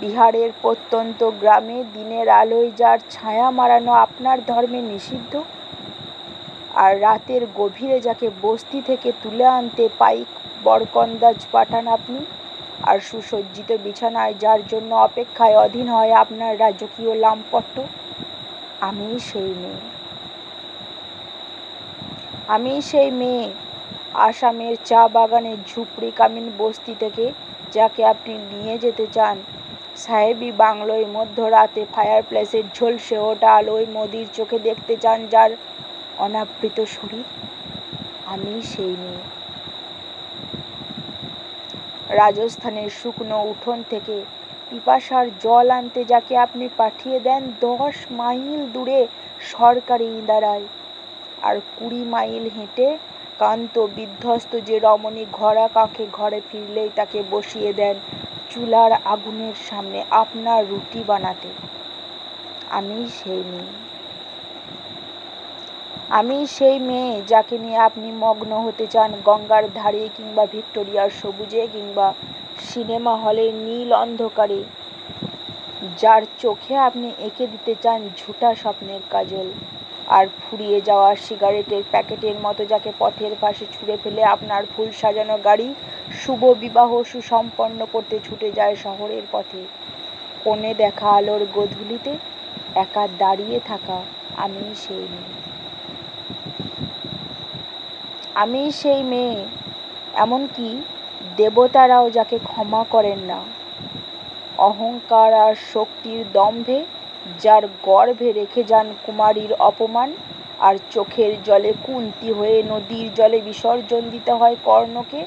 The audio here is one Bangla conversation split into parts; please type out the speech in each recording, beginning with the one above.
বিহারের প্রত্যন্ত গ্রামে দিনের আলোয় যার ছায়া মারানো আপনার ধর্মে নিষিদ্ধ? আর রাতের গভীরে যাকে বস্তি থেকে তুলে আনতে পাইক বরকন্দাজ পাঠান আপনি? আর সুসজ্জিত বিছানায় যার জন্য অপেক্ষায় অধীন হয় আপনার রাজকীয় লামপট্ট? আমি সেই মেয়ে। আমি সেই মেয়ে, আসামের চা বাগানের ঝুপড়ি কামিন বস্তি থেকে, যাকে আপনি নিয়ে যেতে চান। সাহেবি বাংলোয় মধ্যরাতে ফায়ার প্লেসের ঝলসে ওটা আলোয় মোদির চোখে দেখতে চান যার অনাবৃত শরীর। আমি সেই মেয়ে। রাজস্থানের শুকনো উঠোন থেকে পিপাসার জল আনতে যাকে আপনি পাঠিয়ে দেন দশ মাইল দূরে সরকারি ইদারায়। আর কুড়ি মাইল হেঁটে কান্ত বিধ্বস্ত যে রমণী ঘরা কাঁখে ঘরে ফিরলেই তাকে বসিয়ে দেন চুলার আগুনের সামনে আপনার রুটি বানাতে। আমি সেই মেয়ে। আমি সেই মেয়ে যাকে নিয়ে আপনি মগ্ন হতে চান গঙ্গার ধারে কিংবা ভিক্টোরিয়ার সবুজে কিংবা সিনেমা হলের নীল অন্ধকারে। যার চোখে আপনি এঁকে দিতে চান ঝুটা স্বপ্নের কাজল আর ফুরিয়ে যাওয়া সিগারেটের প্যাকেটের মতো যাকে পথের পাশে ছুঁড়ে ফেলে আপনার ফুল সাজানো গাড়ি শুভ বিবাহ সুসম্পন্ন করতে ছুটে যায় শহরের পথে। কোণে দেখা আলোর গধূলিতে একা দাঁড়িয়ে থাকা আমি সেই মেয়ে। আমি সেই মেয়ে, এমনকি দেবতারাও যাকে ক্ষমা করেন না। অহংকার আর শক্তির দম্ভে যার গর্ভে রেখে যান কুমারীর অপমান, আর চোখের জলে কুন্তি হয়ে নদীর জলে বিসর্জন দিতে হয় কর্ণকে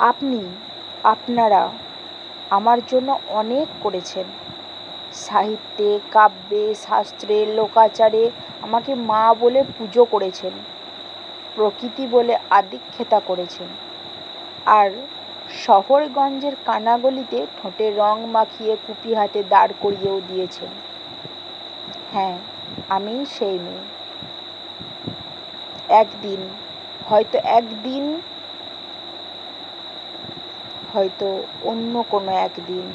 আপনি, আপনারা আমার জন্য অনেক করেছেন। সাহিত্যে, কাব্যে, শাস্ত্রে, লোকাচারে আমাকে মা বলে পুজো করেছেন, প্রকৃতি বলে আদিক্ষেতা করেছেন। আর শহরগঞ্জের কানাগলিতে ঠোঁটে রং মাখিয়ে কুপি হাতে দাঁড় করিয়েও দিয়েছেন। হ্যাঁ আমি সেই মেয়ে। একদিন, হয়তো একদিন হয়তো অন্য কোনো একদিন।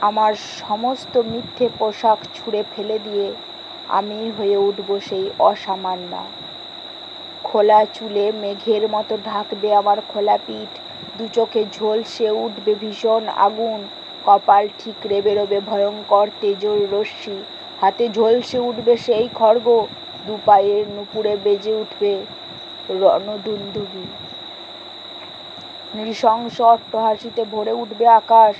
আমার সমস্ত মিথ্যে পোশাক ছুঁড়ে ফেলে দিয়ে আমি হয়ে উঠব সেই অসামান্য খোলা চুলে মেঘের মতো ঢাকবে আমার খোলা পিঠ, দু চোখে ঝলসে উঠবে ভীষণ আগুন, কপাল ঠিকরে বেরোবে ভয়ঙ্কর তেজর রশ্মি, হাতে ঝলসে উঠবে সেই খড়গ, দু পায়ের নুপুরে বেজে উঠবে রণদুন্দুবি নৃশংস অট্টহাসিতে ভরে উঠবে আকাশ।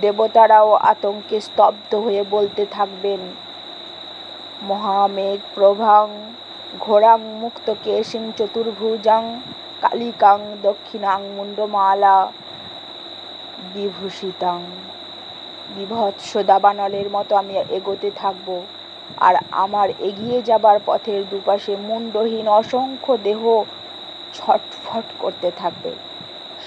দেবতারাও আতঙ্কে স্তব্ধ হয়ে বলতে থাকবেন, মহামেঘ প্রভাং, ঘোরাং মুক্ত কেশিং চতুর্ভুজাং, কালিকাং দক্ষিণাং মুন্ডমালা বিভূষিতাং। বিভৎস দাবানলের মতো আমি এগোতে থাকব, আর আমার এগিয়ে যাবার পথের দুপাশে মুন্ডহীন অসংখ্য দেহ ছটফট করতে থাকবে।